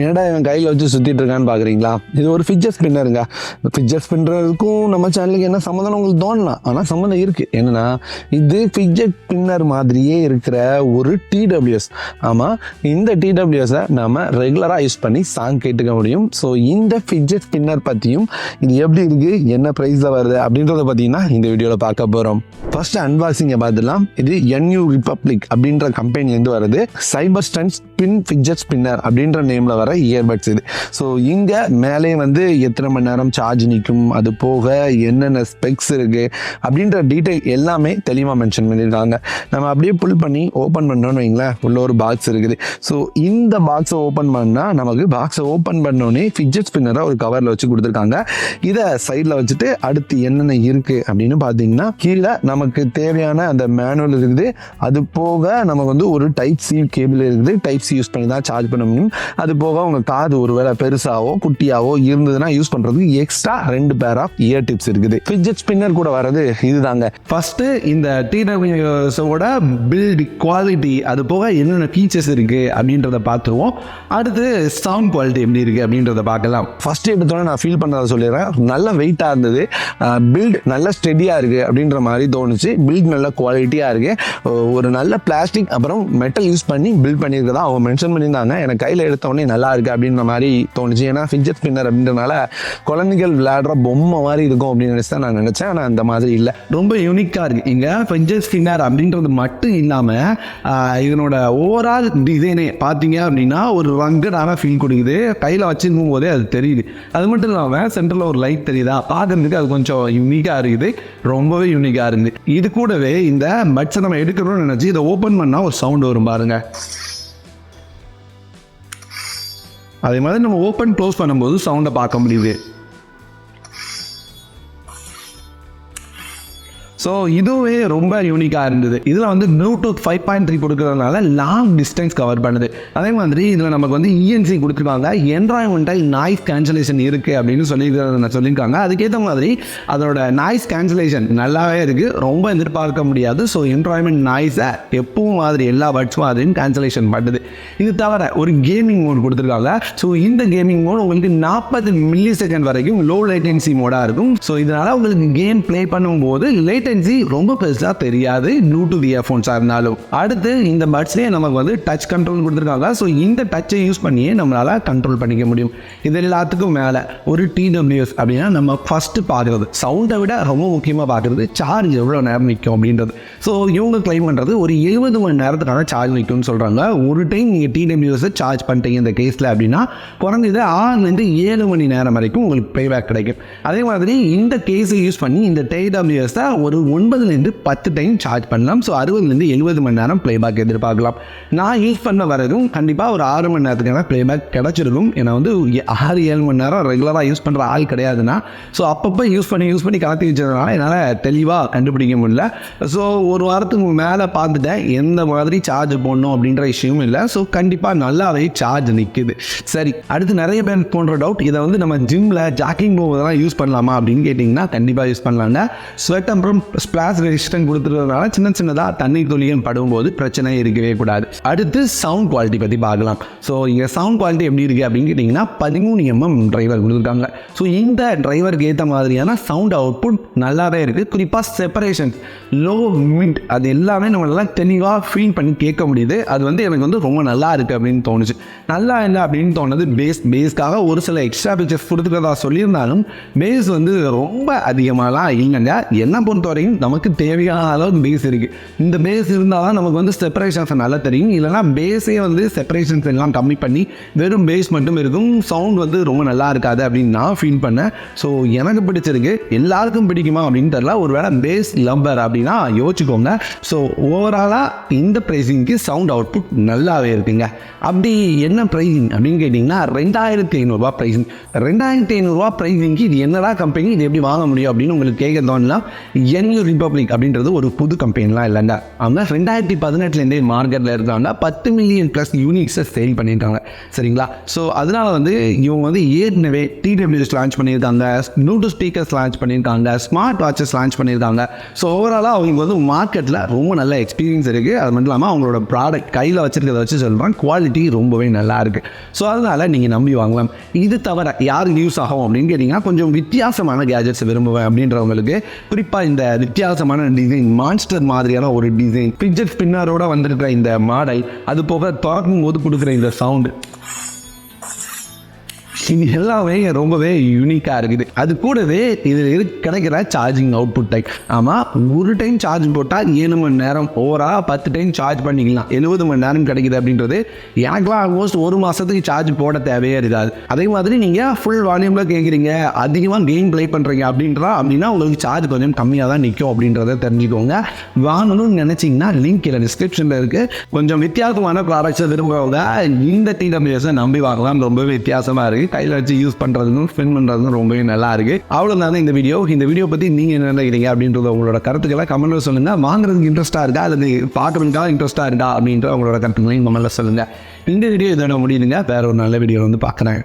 என்னடா இவன் கையில் வச்சு சுற்றிட்டு இருக்கான்னு பார்க்குறீங்களா இது ஒரு ஃபிட்ஜர் ஸ்பின்னருங்க ஃபிட்ஜர் ஸ்பின்னருக்கும் நம்ம சேனலுக்கு என்ன சம்மந்தம் உங்களுக்கு தோணலாம் ஆனால் சம்மந்தம் இருக்குது என்னென்னா இது ஃபிட்ஜர் ஸ்பின்னர் மாதிரியே இருக்கிற ஒரு டிடபிள்யூஎஸ் ஆமாம் இந்த டிடபிள்யூஎஸை நம்ம ரெகுலராக யூஸ் பண்ணி சாங் கேட்டுக்க முடியும். ஸோ இந்த ஃபிட்ஜர் ஸ்பின்னர் பற்றியும் இது எப்படி இருக்குது என்ன ப்ரைஸில் வருது? அப்படின்றத பார்த்தீங்கன்னா இந்த வீடியோவில் பார்க்க போகிறோம் ஃபர்ஸ்ட் அன்பாக்சிங்கை பார்த்துலாம் இது என்யூ ரிப்பப்ளிக் அப்படின்ற கம்பெனிலேருந்து வருது. சைபர் ஸ்டன்ஸ் பின் ஃபிட்ஜர் ஸ்பின்னர் அப்படின்ற நேமில் வர இயர்பட்ஸ் இது. ஸோ இங்கே மேலே வந்து எத்தனை மணி நேரம் சார்ஜ் நிற்கும் அது போக என்னென்ன ஸ்பெக்ஸ் இருக்குது அப்படின்ற டீட்டெயில் எல்லாமே தெளிவாக மென்ஷன் பண்ணியிருக்காங்க. நம்ம அப்படியே புல் பண்ணி ஓப்பன் பண்ணோன்னு வைங்களேன் உள்ள ஒரு பாக்ஸ் இருக்குது. ஸோ இந்த பாக்ஸை ஓப்பன் பண்ணால் நமக்கு பாக்ஸை ஓப்பன் பண்ணோன்னே ஃபிட்ஜெட் ஸ்பின்னரை ஒரு கவரில் வச்சு கொடுத்துருக்காங்க. இதை சைடில் வச்சுட்டு அடுத்து என்னென்ன இருக்குது அப்படின்னு பார்த்தீங்கன்னா கீழே நமக்கு தேவையான அந்த மேனுவல் இருக்குது. அது போக நமக்கு வந்து ஒரு டைப் சி கேபிள் இருக்குது. டைப் சி யூஸ் பண்ணி தான் சார்ஜ் பண்ண முடியும் அது போக உங்கள் காது ஒருவேளை பெருசாவோ குட்டியாவோ இருந்ததுன்னா யூஸ் பண்ணுறதுக்கு எக்ஸ்ட்ரா ரெண்டு பேர் ஆஃப் இயர் டிப்ஸ் இருக்குது. ஃபிட்ஜெட் ஸ்பின்னர் கூட வர்றது இதுதாங்க. ஃபர்ஸ்ட் இந்த டிடபிள்யூஸோட பில்ட் குவாலிட்டி அது போக என்னென்ன ஃபீச்சர்ஸ் இருக்குது அப்படின்றத பார்த்துருவோம். அடுத்து சவுண்ட் குவாலிட்டி எப்படி இருக்குது அப்படின்றத பார்க்கலாம். ஃபர்ஸ்ட் எடுத்தோன்னே நான் ஃபீல் பண்ணுறத சொல்லிடுறேன். நல்ல வெயிட்டாக இருந்தது. பில்ட் நல்ல ஸ்டெடியாக இருக்குது அப்படின்ற மாதிரி தோணுச்சு. பில்ட் நல்ல குவாலிட்டியாக இருக்குது ஒரு நல்ல பிளாஸ்டிக் அப்புறம் மெட்டல் யூஸ் பண்ணி பில்ட் பண்ணியிருக்கதா அவங்க மென்ஷன் பண்ணியிருந்தாங்க. எனக்கு கையில் எடுத்தோடனே நல்லா இருக்குது அப்படின்ற மாதிரி தோணுச்சு. ஏன்னா ஃபிட்ஜெட் ஸ்பின்னர் அப்படின்றனால குழந்தைகள் விளையாடுற பொம்மை மாதிரி இருக்கும் அப்படின்னு நினச்சி தான் நான் நினச்சேன். ஆனால் அந்த மாதிரி இல்லை. ரொம்ப யூனிக்காக இருக்குது இங்கே ஃபிட்ஜெட் ஸ்பின்னர் அப்படின்றது மட்டும் இல்லாமல் இதனோட ஓவரால் டிசைனே பார்த்தீங்க அப்படின்னா ஒரு ரங்கடான ஃபீல் கொடுக்குது. கையில் வச்சிருக்கும் போதே அது தெரியுது. அது மட்டும் இல்லாமல் சென்டரில் ஒரு லைட் தெரியுதா? பார்க்குறதுக்கு அது கொஞ்சம் யூனிக்காக இருக்குது. ரொம்பவே யூனிக்காக இருந்து. இது கூடவே இந்த பட்ஸை நம்ம எடுக்கணும்னு நினச்சி இதை ஓப்பன் பண்ணால் ஒரு சவுண்ட் வரும் பாருங்கள் அதே மாதிரி நம்ம ஓப்பன் க்ளோஸ் பண்ணும்போது சவுண்டை பார்க்க முடியுது. ஸோ இதுவே ரொம்ப யூனிக்காக இருந்தது. இதில் வந்து ப்ளூடூத் ஃபைவ் பாயிண்ட் த்ரீ கொடுக்குறதுனால லாங் டிஸ்டன்ஸ் கவர் பண்ணுது. அதே மாதிரி இதில் நமக்கு வந்து இஎன்சி கொடுத்துருக்காங்க. என்ராய்மெண்டல் நாய்ஸ் கேன்சலேஷன் இருக்குது அப்படின்னு சொல்லி சொல்லியிருக்காங்க. அதுக்கேற்ற மாதிரி அதோட நாய்ஸ் கேன்சலேஷன் நல்லாவே இருக்குது ரொம்ப எதிர்பார்க்க முடியாது. ஸோ என்ராய்மெண்ட் நாய்ஸை எப்பவும் மாதிரி எல்லா பட்ஸும் அதையும் கேன்சலேஷன் பண்ணுது. இது தவிர ஒரு கேமிங் மோட் கொடுத்துருக்காங்க. ஸோ இந்த கேமிங் மோட் உங்களுக்கு நாற்பது மில்லி செகண்ட் வரைக்கும் லோ லேட்டன்சி மோடாக இருக்கும். ஸோ இதனால் உங்களுக்கு கேம் ப்ளே பண்ணும்போது லேட்டன்சி ரொம்ப பெருசாக தெரியாது. நியூ டு தி இயர்ஃபோன்ஸாக இருந்தாலும் அடுத்து இந்த பட்ஸ்லேயே நமக்கு வந்து டச் கண்ட்ரோல் கொடுத்துருக்காங்க. ஸோ இந்த டச்சை யூஸ் பண்ணியே நம்மளால் கண்ட்ரோல் பண்ணிக்க முடியும். இது எல்லாத்துக்கும் மேலே ஒரு டிடபிள்யூஎஸ் அப்படின்னா நம்ம ஃபஸ்ட்டு பார்க்குறது. சவுண்டை விட ரொம்ப முக்கியமாக பார்க்குறது சார்ஜ் எவ்வளோ நேரம் நிற்கும் அப்படின்றது. ஸோ இவங்க கிளைம் பண்ணுறது ஒரு எழுபது மணி நேரத்துக்கான சார்ஜ் நிற்கும்னு சொல்கிறாங்க ஒரு டைம் நீங்கள் டிடபிள்யூஎஸை சார்ஜ் பண்ணிட்டீங்க இந்த கேஸில் அப்படின்னா குறைஞ்சது ஆறுலேருந்து ஏழு மணி நேரம் வரைக்கும் உங்களுக்கு பேபேக் கிடைக்கும். அதே மாதிரி இந்த கேஸை யூஸ் பண்ணி இந்த டிடபிள்யூஎஸை ஒரு ஒன்பதுலேருந்து பத்து டைம் சார்ஜ் பண்ணலாம். ஸோ அறுபதுலேருந்து எழுபது மணி நேரம் ப்ளேபேக் எதிர்பார்க்கலாம். நான் யூஸ் பண்ண வரதும் கண்டிப்பாக ஒரு ஆறு மணி நேரத்துக்கான ப்ளேபேக் கிடச்சிருக்கும் ஏன்னா வந்து ஆறு ஏழு மணி நேரம் ரெகுலராக யூஸ் பண்ணுற ஆள் கிடையாதுன்னா ஸோ அப்பப்போ யூஸ் பண்ணி யூஸ் பண்ணி கலத்தி வச்சதுனால என்னால் தெளிவாக கண்டுபிடிக்க முடியல. ஸோ ஒரு வாரத்துக்கு மேலே பார்த்துட்டேன். எந்த மாதிரி சார்ஜ் போடணும் அப்படின்ற விஷயமும் இல்லை. ஸோ கண்டிப்பாக நல்லாவே சார்ஜ் நிற்குது சரி அடுத்து நிறைய பேர் போன்ற டவுட் இதை வந்து நம்ம ஜிம்மில் ஜாக்கிங் போவதெல்லாம் யூஸ் பண்ணலாமா அப்படின்னு கேட்டிங்கன்னா கண்டிப்பாக யூஸ் பண்ணலாம்னா. ஸ்வெட் அப்புறம் ஸ்பிளாஷ் ரெசிஸ்டன்ட் கொடுத்துருந்ததுனால சின்ன சின்னதாக தண்ணீர் துளியும் படும்போது பிரச்சனை இருக்கவே கூடாது. அடுத்து சவுண்ட் குவாலிட்டி பற்றி பார்க்கலாம். ஸோ இங்கே சவுண்ட் குவாலிட்டி எப்படி இருக்குது அப்படின்னு கேட்டிங்கன்னா பதிமூணு எம்எம் டிரைவர் கொடுத்துருக்காங்க. ஸோ இந்த டிரைவருக்கு ஏற்ற மாதிரியான சவுண்ட் அவுட்புட் நல்லாவே இருக்குது குறிப்பாக செப்பரேஷன் லோ மிட் அது எல்லாமே நம்மளால தெளிவாக ஃபீல் பண்ணி கேட்க முடியுது. அது வந்து எனக்கு வந்து ரொம்ப நல்லா இருக்குது அப்படின்னு தோணுச்சு. நல்லா இல்லை அப்படின்னு தோணுது பேஸ் பேஸ்க்காக ஒரு சில எக்ஸ்ட்ரா பிக்சர்ஸ் கொடுத்துக்கிறதா சொல்லியிருந்தாலும் பேஸ் வந்து ரொம்ப அதிகமாகலாம் இல்லைங்க. என்னை பொறுத்த வரைக்கும் நமக்கு தேவையான அளவுக்கு பேஸ் இருக்குது இந்த பேஸ் இருந்தால் தான் நமக்கு வந்து செப்பரேஷன்ஸ் நல்லா தெரியும். இல்லைனா பேஸே வந்து செப்பரேஷன்ஸ் எல்லாம் கம்மி பண்ணி வெறும் பேஸ் மட்டும் இருக்கும். சவுண்ட் வந்து ரொம்ப நல்லா இருக்காது அப்படின்னு நான் ஃபீல் பண்ணேன். ஸோ எனக்கு பிடிச்சிருக்கு. எல்லாருக்கும் பிடிக்குமா அப்படின்னு தெரியல. ஒருவேளை பேஸ் லம்பர் அப்படின்னா யோசிச்சுக்கோங்க. ஸோ ஓவராலாக இந்த ப்ரைஸிங்க்கு சவுண்ட் அவுட்புட் நல்லாவே இருக்குங்க. அப்படி என்ன ப்ரைஸிங் அப்படின்னு கேட்டிங்கன்னா ரெண்டாயிரத்தி ஐநூறுரூவா ப்ரைஸிங் ரெண்டாயிரத்தி ஐநூறுரூவா ப்ரைஸிங்க்கு இது என்னடா கம்பெனி இது எப்படி வாங்க முடியும் அப்படின்னு உங்களுக்கு கேட்க தோணலாம். என் நியூ ரிப்பப்ளிக் அப்படின்றது ஒரு புது கம்பெனிலாம் இல்லைங்க அவங்க ரெண்டாயிரத்தி பதினெட்டுலேருந்தே மார்க்கெட்டில் இருக்காங்க பத்து மில்லியன் ப்ளஸ் யூனிட்ஸை சேல் பண்ணியிருக்காங்க. சரிங்களா? ஸோ அதனால் வந்து இவங்க வந்து ஏற்கனவே டிடபிள்யூஸ் லான்ச் பண்ணியிருக்காங்க. நூட்டு ஸ்பீக்கர்ஸ் லான்ச் பண்ணியிருக்காங்க. ஸ்மார்ட் வாட்சஸ் லான்ச் பண்ணியிருக்காங்க. ஸோ ஓவராலாக அவங்களுக்கு வந்து மார்க்கெட்டில் ரொம்ப நல்ல எக்ஸ்பீரியன்ஸ் இருக்குது அது மட்டும் இல்லாமல் அவங்களோட ப்ராடக்ட் கையில் வச்சுருக்கிறத வச்சு சொல்கிறேன் குவாலிட்டி ரொம்பவே நல்லா இருக்குது ஸோ அதனால் நீங்கள் நம்பி வாங்கலாம் இது தவிர யார் யூஸ் ஆகும் அப்படின்னு கேட்டிங்கன்னா கொஞ்சம் வித்தியாசமான கேஜெட்ஸ் விரும்புவேன் அப்படின்றவங்களுக்கு குறிப்பாக இந்த வித்தியாசமான டிசைன் மான்ஸ்டர் மாதிரியான ஒரு டிசைன் பிக்சர் ஸ்பின்னரோட வந்திருக்கிற இந்த மாடல் அது போக திறக்கும் போது கொடுக்குற இந்த சவுண்டு இது எல்லாமே ரொம்பவே யூனிக்காக இருக்குது. அது கூடவே இதில் இரு கிடைக்கிற சார்ஜிங் அவுட்புட் டைம் ஆமாம் ஒரு டைம் சார்ஜ் போட்டால் ஏழு மணி நேரம் ஓவராக பத்து டைம் சார்ஜ் பண்ணிக்கலாம். எழுபது மணி நேரம் கிடைக்குது அப்படின்றது எனக்குலாம் ஆல்மோஸ்ட் ஒரு மாதத்துக்கு சார்ஜ் போட தேவையே இருக்காது. அதே மாதிரி நீங்கள் ஃபுல் வால்யூமில் கேட்குறீங்க அதிகமாக கேம் ப்ளே பண்ணுறீங்க அப்படின்றா அப்படின்னா உங்களுக்கு சார்ஜ் கொஞ்சம் கம்மியாக தான் நிற்கும் அப்படின்றத தெரிஞ்சுக்கோங்க. வாங்கணும்னு நினச்சிங்கன்னா லிங்க் இல்லை டிஸ்கிரிப்ஷனில் இருக்குது கொஞ்சம் வித்தியாசமான ப்ராடக்ட்ஸை விரும்புகிறவங்க இந்த டிடபிள்யூஎஸை நம்பி வாங்கலாம். ரொம்பவே வித்தியாசமாக இருக்குது கையில் வச்சு யூஸ் பண்ணுறதுக்கும் ஸ்பெண்ட் பண்ணுறதுக்கும் ரொம்பவே நல்லா இருக்குது அவ்வளோதானே இந்த வீடியோ இந்த வீடியோ பற்றி நீங்கள் என்ன நினைக்கிறீங்க அப்படின்றத உங்களோட கருத்துக்களை கமெண்ட்டில் சொல்லுங்கள் வாங்குறதுக்கு இன்ட்ரெஸ்ட்டாக இருக்கா? அல்லது பார்க்குறதுக்காக இன்ட்ரெஸ்ட்டாக இருக்கா? அப்படின்ற உங்களோட கருத்துக்களையும் கமெண்ட்டில் சொல்லுங்கள் இந்த வீடியோ இதோட முடியுதுங்க. வேற ஒரு நல்ல வீடியோ வந்து பார்க்குறேன்.